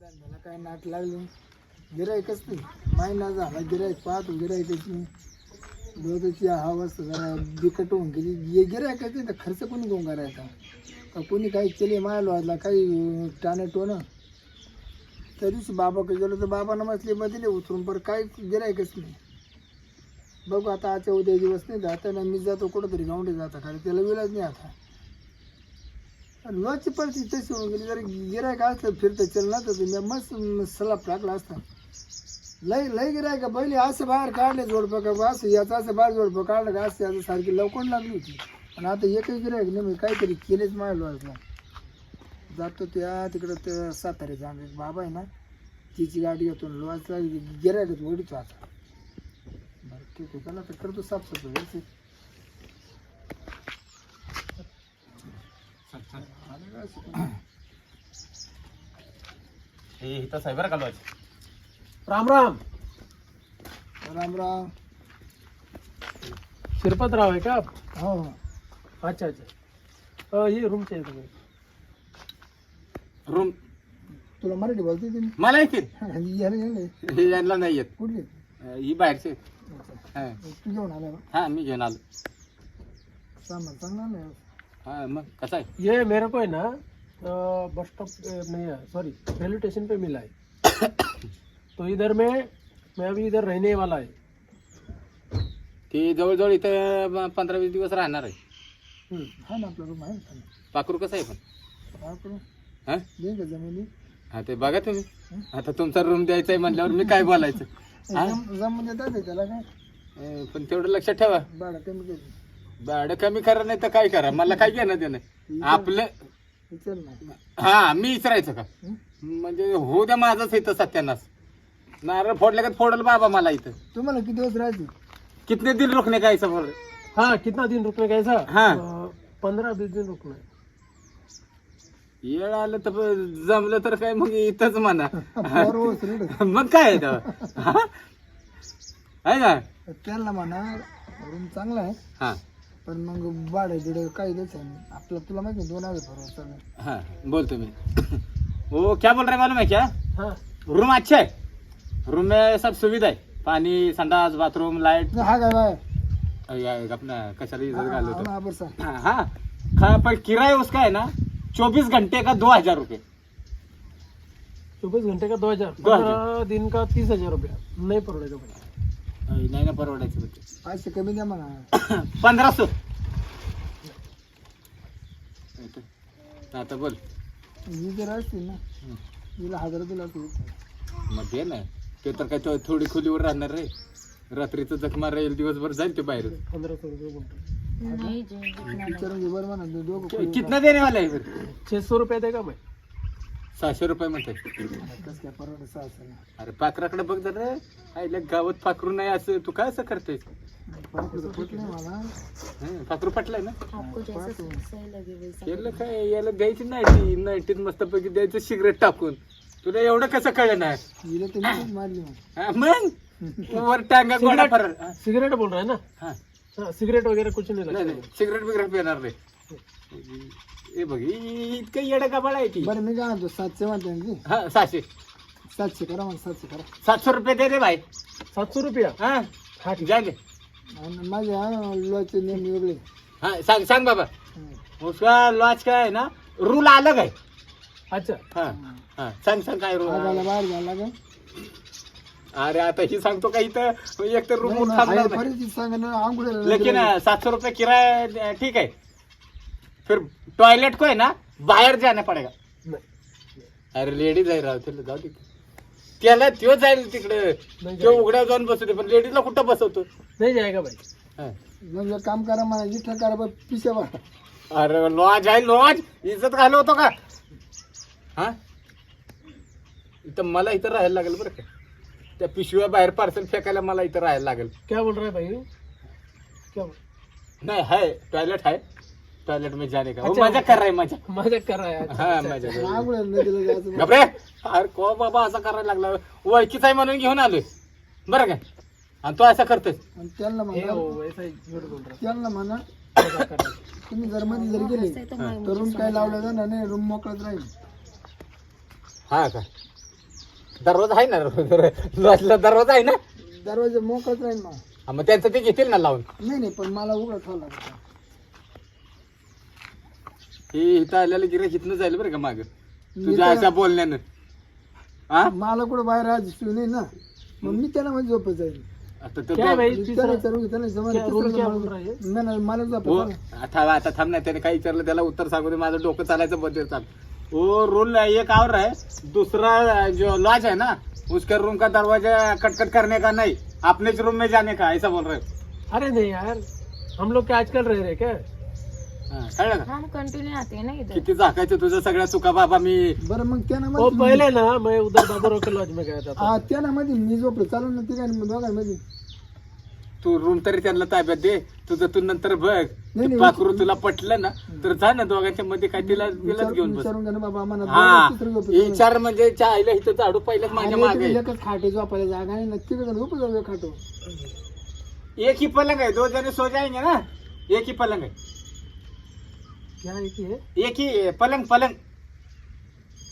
धंद्याला काय नाट लागली? गिरायकच नाही. महिना झाला गिरायक पाहतो गिरायकच नाही रोजची अवस्था जरा बिकट होऊन गेली. ये गिरायकच नाही तर खर्च कोणी कोण करायचा? का कोणी काही केले मायलो वाजला काही टाणं टोनं त्या दिवशी बाबाकडे गेलो तर बाबा नमसले बदले उतरून पर काय गिरायकच नाही. बघू आता आजच्या उद्या दिवस नाही जाता ना मी जातो कुठंतरी गावंडे जाता खरं त्याला वेळच नाही आता. लोची परिस्थिती तशी होऊन गेली. जर गिरायक असतं फिरतं चल ना तर मी मस्त सलाप टाकला असता. लय लय गिरायक पहिले असं बाहेर काढले जोडपं का असं याचं असं बाहेर जोडपं काढलं का असं याचं सारखी लवकर लागली होती. आणि आता एकही गिरायक नाही मी काहीतरी केलेच मायलो असला जातो त्या तिकडं त्या सातारे जाणार एक बाबा आहे ना तिची गाडी येतो लॉजला गिरायकच ओढितो आता बरं ठीक आहे. चला तर करतो साफसफाई. हे इथं साहेबर कालवायचे राम राम. राम राम. शिरपतराव आहे का? आप? हो. हो अच्छा अच्छा. अ, ये रूमचे आहे तुम्ही रूम. तुला मराठी बोलते मला येतील. याला यायला हे यांना नाही येत. कुठले? अं, ही बाहेरचे. अच्छा. हा. तू घेऊन आला हा मी घेऊन आलो. सामान चांगला नाही हा मग कसं आहे? ये मेरे को है ना बस स्टॉप पे नहीं है सॉरी रेलवे स्टेशन पे मिला है। तो इधर में मैं अभी इधर रहने वाला है। ते जवळजवळ इथं पंधरा वीस दिवस राहणार आहे. हा ना आपला रूम आहे ना पाखरू कसं आहे पण? हा करू. हा? दे का जमिनी? हा ते बघा तुम्ही. आता तुमचा रूम द्यायचा आहे म्हणल्यावर मी काय बोलायचं? हा? जम- जमून देतात त्याला काय? पण तेवढं लक्षात ठेवा. भाडं कमी केलं भाडं कमी करा नाही तर काय करा? मला काय घेणं देणं? आपलं विचार ना हा मी विचारायचं का? हं? म्हणजे हो द्या माझंच इथं सत्यानाश. नारळ फोडल्या का फोडल बाबा मला इथं. तुम्हाला किती दिवस राहायचे? कितने दिन रुकने का ऐसा बोल रहे हाँ कितना दिन रुकने का ऐसा हाँ। पंद्रह बीस दिन रुकना है येळ आलं तर जमलं तर काय मग इथंच म्हणा. मग काय आहे तेव्हा? हा? आहे ना? त्यांना म्हणा रूम चांगला आहे. हा. पण मग भाडं बिडं काही द्यायचं नाही. आपलं तुला माहिती आहे, दोन हजार भरावं चालेल हा बोलतो मी. वो क्या बोल रहे हैं मालूम है क्या? हाँ. रूम अच्छा है? रूम में सब सुविधा है? पानी संडास बाथरूम लाइट? हा काय बाय अपना कचरा इधर डाल देतो हा बरं सांग हाँ हाँ। खा पर किराया उसका है ना चौबीस घंटे का दो हजार रुपये। चौबीस घंटे का दो हजार? दो हजार। पंद्रह दिन का तीस हजार रुपया। नहीं पड़ेगा भाई। नाही ना परवडायचं होते पाचशे कमी द्या म्हणा. पंधरा सो. आता बोल. ही जर असतील ना. तिला हजार दिला तू मग दे ना. ते तर काय तो- थोडी खोलीवर राहणार रे. रात्रीचं जखमा राहील दिवसभर जाईल ते बाहेर सौ रुपये बोलते विचारून घे बरं म्हणा दो- दोघं खोली कितना देने वाला है फिर छः सौ रुपया देगा मैं सहाशे रुपये म्हणते. कसं काय परवडत सहा असेल अरे पाखराकडे बघ जर. रे आईला गावात पाखरू नाही असं. तू काय असं करतोय पाहतो पट नाही मला हं, पाखरू पटलाय ना? आपको जैसा सही लगे वैसा याला काय याला द्यायची नाही ती नाईटीत मस्तपैकी द्यायचं सिगरेट टाकून. तुला एवढं कसं कळलं नाही हिला तर मीच मारली मग हा, मग वर टांगा गोडा फरक सिगरेट बोल रहा है. ना सिगरेट वगैरह कुछ नहीं नाही लगता नाही. सिगरेट बिगरेट पिणार नाही. हे बघ इतकं येडं का आहे ती. बरं मी काय म्हणतो सातशे म्हणते ना ती. हा सहाशे सातशे करा मग सातशे करा. सातशे रुपये दे रे भाई. सात सौ रुपया? हा. हाँ ठीक. जागे आणि माझ्या लॉचे नेम वेगळे. हा सांग सांग बाबा. हं. उसका लॉज का है ना रूल अलग है अच्छा. हा हा सांग सांग काय रूल आगायला बाहेर घ्यायला लागेल. अरे आता ही सांगतो का इथं? एक तर रूम थांबणार आहे नाही. परिस्थिती सांगा ना आंघोळीला लेकिन सात सौ रुपये किराया ठीक है फिर टॉयलेट को है ना बाहेर जाना पडेगा। अरे लेडीज आहे राव त्याला जाऊ दे त्याला त्यो जाईल तिकडे। नाही तो उघड्या जाऊन बसवते पण लेडीजला कुठं बसवतो? नहीं जाएगा भाई। हा. एक काम करा मला इथं करा पिशा बघा अरे लॉज आहे लॉज! इज्जत घालवतो का? हा? इथं मला इथं राहायला लागेल बरं का. त्या पिशव्या बाहेर पार्सल फेकायला मला इथं राहायला लागेल. क्या बोल रहा है भाई? क्या बोल नाही है टॉयलेट है टॉयलेट में जाने का? वो अच्छा. मजा कर रहा है मजा मजाक कर रहा है अच्छा, हा अच्छा, मजा। कर. रहा है. नदीला जायचं अरे को बाबा असं करायला लागला? ओळखीचा आहे म्हणून घेऊन आलोय. बरं काय आणि तो असं करतोय. आणि त्यांना ये म्हणा ही झूठ बोल रहा त्यांना म्हणा है मजाक कर रहा है तुम्ही जर मध्ये जर गेले तो मैं तर रूम काय लावलं जाणार नाही रूम मोकळत राहील. हा का? दरवाजा आहे ना? लॉजला दरवाजा आहे ना? दरवाजा मोकळच राहील मग. हा, मग त्यांचं ते घेतील ना लावून? नाही नाही पण मला उघडं ठेवावं लागतं. हे इथं आलेलं गिऱ्हाईक इथनं जाईल बरं का माग? तुझ्या अशा बोलण्यानं. हा मला कुठं बाहेर आज नाही ना. मग मी त्याला मध्ये झोपत जाईल आता तो क्या रूल बोल रहा है? नाही नाही, मला हो झोपत नाही. आता आता थांब नाही त्याने काय विचारलं? त्याला उत्तर सांगू दे माझं डोकं चालायचं बंद चाल. वो रूल एक और है दूसरा जो लॉज है ना उसके रूम का दरवाजा कटकट करने का नहीं? अपने रूम में जाने का? ऐसा बोल रहे हो. अरे नहीं यार हम लोग क्या आजकल रह रहे क्या? हा, कळलं का? हम कंटिन्यू आते हैं ना इधर किती झाकायचं तुझं सगळ्या चुका बाबा मी बरं मग त्यानं मध्ये पहले ना मैं उधर बाबूराव के लॉज में गया था हा त्यानं मध्ये मी झोपलो. चालू ना तिघांनी दोघांमध्ये तू रूम तरी त्यांना ताब्यात दे. तुझं तू नंतर बघ. नाही, नाही, पाखरू तुला पटलं ना तर जा ना दोघांच्या मध्ये काय तिला तिलाच विचार- घेऊन बस. विचारून घ्या ना बाबा आम्हाला हा. तिसरं झोपत नाही. विचार म्हणजे च्या आईला इथं झाडू पहिल्याच माझ्या मागे. इकडे एकच खाटे झोपायला जागा आणि नक्की झोप जाऊ खाटो. एक ही पलंग है दो जने सो जाएंगे ना? एक ही पलंग है क्या है कि है। एक ही पलंग पलंग।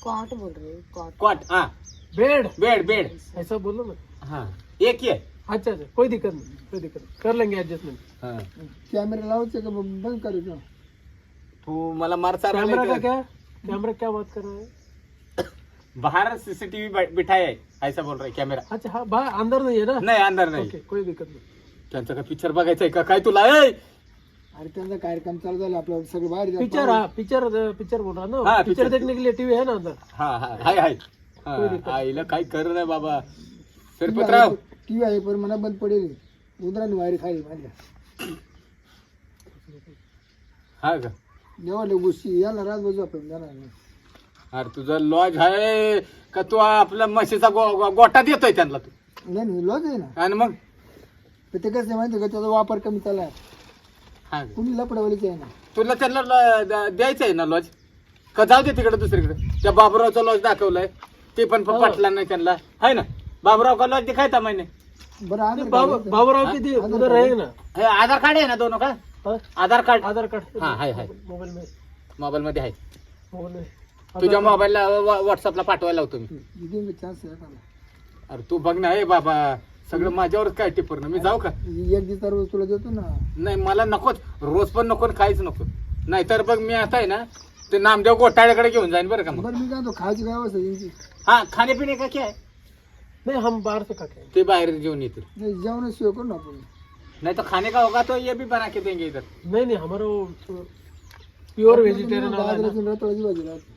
कॉट बोल रहे हो कॉट कॉट हाँ। बेड बेड बेड ऐसा बोलो ना। हाँ एक ही है। अच्छा अच्छा कोई दिक्कत नहीं कोई दिक्कत नहीं। कर लेंगे एडजस्टमेंट हाँ। कॅमेरा लावायचे का ब- बंद करायचं तू मला मार कैमरा का क्या? कैमरा क्या बात कर रहा है? बाहर सीसीटीवी बिठाया है ऐसा बोल रहा है कैमरा अच्छा हाँ बाहर अंदर नहीं है ना? नाही अंदर नाही. ओके कोई दिक्कत नहीं. त्यांचा का पिक्चर बघायचा आहे का? काय तुला? ए? अरे त्यांचा कार्यक्रम चालू झाला आपल्याला सगळं बाहेर. पिक्चर हाँ पिक्चर पिक्चर बोल रहा ना हाँ, पिक्चर picture. देखने के लिए टीवी है ना अंदर हा हा हाय हाय. हा, आईला काय कर नाही बाबा. टीव्ही शिरपतराव आहे- टीव्ही आहे पण मला बंद पडेल. उंदराने वायरी खाली माझ्या हा का? एवढ्या गोष्टी. याला रात बाजू आपण जाणार नाही अरे तुझा लॉज आहे का तू आपला म्हशीचा गो- गो- गोटा देतोय त्यांना तू? नाही नाही लॉज आहे ना. आणि मग? पण ते कसं आहे माहिती आहे का? त्याचा वापर कमी चालला आहे. हा. लपडवालीच आहे ना. तुला त्यांना द्यायचं आहे ना लॉज का जाऊ दे तिकडे दुसरीकडे? त्या बाबूरावचा लॉज दाखवलाय. ते पण प- पटला नाही त्यांना. आहे ना? बाबूराव का लॉज दिखायता मैंने बरं आधार कार्ड आहे. बाबूराव की दी- उधर रहेगा ना. हे आधार कार्ड आहे ना दोनों का? हाँ? आधार कार्ड. आधार कार्ड. हाँ, है, है। मोबाइल में मोबाईल मध्ये. आहे. मोबाइल में तुझ्या मोबाईलला व्हॉट्सअपला पाठवायला लावतो मी. इथे चान्स आहे का अरे तू बघ ना हे बाबा. सगळं माझ्यावरच काय ना मी जाऊ का? एक दिवस रोज तुला देतो ना. नाही मला नकोच. रोज पण नको आणि काहीच नको. नाहीतर बघ मी आता आहे ना ते नामदेव गोटाळ्याकडे घेऊन जाईन बरं का मग. बरं मी काय तो खायची काय अवस्था त्यांची? हा खाणे का क्या? है नहीं हम बाहर से खा के आएंगे। ते बाहेर जेवण येतील. नाही जेवण शिव करू ना आपण. नहीं तो खाने का होगा तो ये भी बना के देंगे इधर. नहीं नहीं हमारा वो प्योर वेजिटेरियन वाला है ना. गाजराची रताळ्याची भाजी राहते.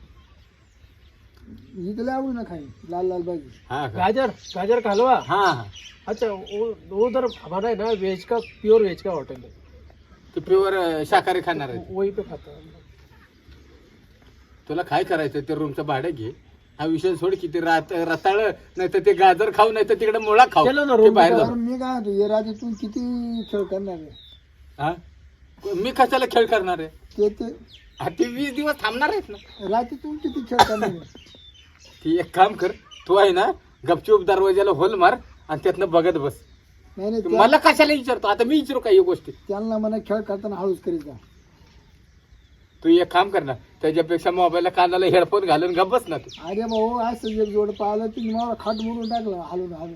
ही त्याला आवडू ना खाई लाल लाल भाजी हाँ? गाजर गाजर का हलवा हाँ हाँ. अच्छा वो वो उधर हमारा है ना वेज का प्योर वेज का होटल? है ते प्युअर शाकाहारी खाणार आहे वहीं पे खाता. है तुला काय करायचं ते रूमचं भाडं घे. हा विषय सोड किती रात रताळ नाही तर ते गाजर खाऊ नाही तर तिकडे मुळा खाऊ. चलो ना, ते room बाहेर जाऊ. कारण मी काय म्हणतो हे रात्री तू किती खेळ करणार आहे? हा? मी कशाला खेळ करणार आहे? ते ते हा, ते वीस दिवस थांबणार आहेत ना. रात्री तू किती खेळ करणार आहे? ती एक काम कर तू आहे ना गपचूप दरवाजाला होल मार आणि त्यातनं बघत बस. नाही नाही तू त्या- मला कशाला विचारतो? आता मी विचारू का ही गोष्टी? त्यांना मला खेळ करताना हळूच करीत जा. तू एक काम कर ना त्याच्यापेक्षा मोबाईलला कानाला हेडफोन घालून गप बस ना तू. अरे भाऊ असं एक जोड पाहिलं की मला खाट मोडून टाकलं हलून हलून.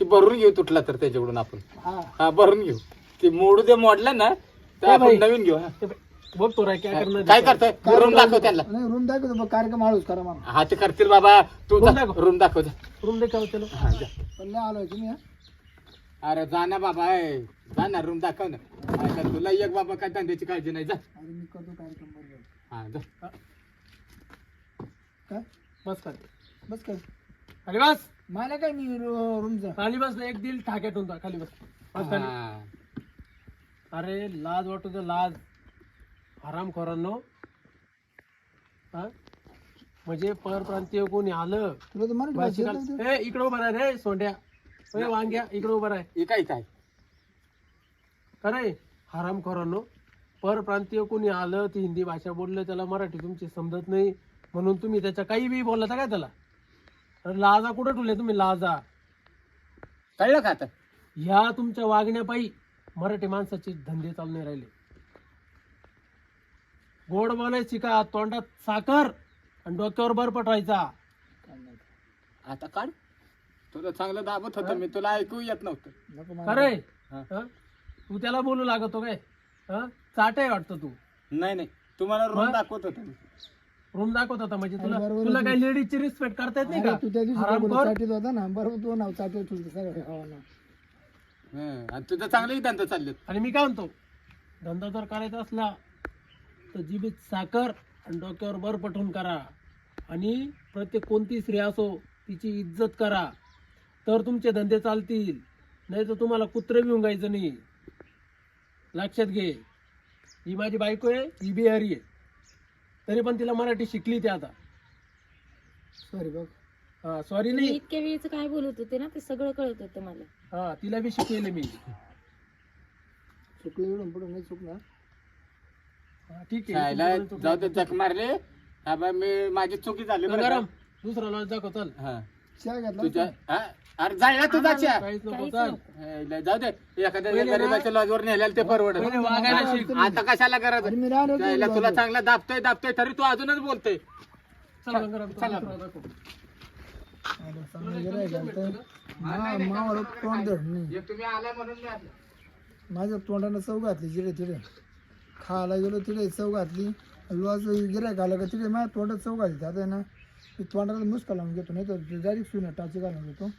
ती भरून घेऊ तुटला तर त्याच्याकडून आपण. हा. हा भरून घेऊ. ते मोडू दे मोडलं ना तर आपण. नवीन घेऊ हा. ये भाई, बोल तो रहा है क्या करना है काय। करतोय रूम दाखव त्यांना. नाही रूम दाखवतो मग कार्यक्रम हळूच करा मला हा ते करतील बाबा. तू Room दाखव. रूम दाखव जा. रूम हा. पण नाही आलोय तुम्ही? अरे जा ना बाबा ए. जा ना रूम दाखव ना. आता तुला एक बाबा काय धंद्याची काळजी नाही जा. अरे मी करतो कार्यक्रम बरोबर हा जा. काय? बस कर. बस काय खाली बस. मला काय मी रूमचा खाली बस एक दिल ठाक्यात होता खाली बस. बस खाली. हा. अरे लाज वाटू दे लाज. आराम खोरांनो हा. म्हणजे परप्रांतीय कोणी आलं तुला तर मराठी भाषी भाषा येत नाही ए इकडे उभा राह रे सोंड्या. ए वांग्या इकडे उभा राह. हे काय काय अरे हराम खोरांनो परप्रांतीय कोणी आलं ती हिंदी भाषा बोललं त्याला मराठी तुमची समजत नाही. म्हणून तुम्ही त्याच्या काही बी बोलता काय त्याला? अरे लाजा कुठं ठेवले तुम्ही लाजा? कळलं का आता? ह्या तुमच्या वागण्यापायी मराठी माणसाचे धंदे चालू नाही राहिले. गोड बोलायची का तोंडात साखर आणि डोक्यावर बर पटवायचा आता काढ. तुला चांगलं दाबत होतं मी तुला ऐकू येत नव्हतं. नको मला. अरे हा. हा? तू त्याला बोलू लागतो काय? हा? चाट आहे वाटतं तू. नाही नाही. तुम्हाला रोज मग? दाखवत होतो. मी रूम दाखवत होता म्हणजे तुला अरे बरोबर तुला आहे. काही लेडीजची रिस्पेक्ट करता येत नाही अरे का? तू त्या दिवशी हरामखोर. बोलत चाटीत होता ना. बरोबर तू नाव चाटीत ठेवलं सगळं. हो ना हं, आणि तुझं चांगलंही धंदा चाललेत. आणि मी काय म्हणतो? धंदा जर करायचा असला तर जिबीत साखर आणि डोक्यावर बर पठवून करा. आणि प्रत्येक कोणती स्त्री असो तिची इज्जत करा. तर तुमचे धंदे चालतील. नाही तर तुम्हाला कुत्रे घेऊन गायचं नाही. लक्षात घे. ही माझी बायको आहे ही बिहारी आहे. तरी पण तिला मराठी शिकली ती आता. सॉरी बघ. हा सॉरी नाही. इतक्या वेळेच काय बोलत होते ना ते सगळं कळत होतं मला. हा तिला बी शिकवले मी. चुकलं एवढं पुढे नाही चुकणार. ठीक जाऊ दे जख मारले. हा बा मी माझी चुकी झाली बरं का? गंगाराम दुसरा लॉज दाखव चल. हा. चहा घेतला तुझ्या हा? अरे जायला तुझा काहीच नको चल. हे, जाऊ दे. एखाद्या पहिले ना- गरीबाच्या लॉजवर नेल्याला ते परवडत. पहिले वागायला शिक. आता कशाला अरे जायला तुला चांगला दाबतोय दाबतोय तरी तू अजूनच बोलतोय. चल गंगाराम चल. दुसरा दाखव. मावर तोंड धड नाही तुम्ही आलाय म्हणून मी आलो. माझ्या तोंडानं चव घातली जिडे तिडे खायला गेलो तिकडे चव घातली. लोज गिरायक आलं का तिकडे माझ्या तोंडात चव घातली. आता आहे ना मी तोंडाला मुसका लावून घेतो नाही तर डायरेक्ट सुना टाची घालून घेतो.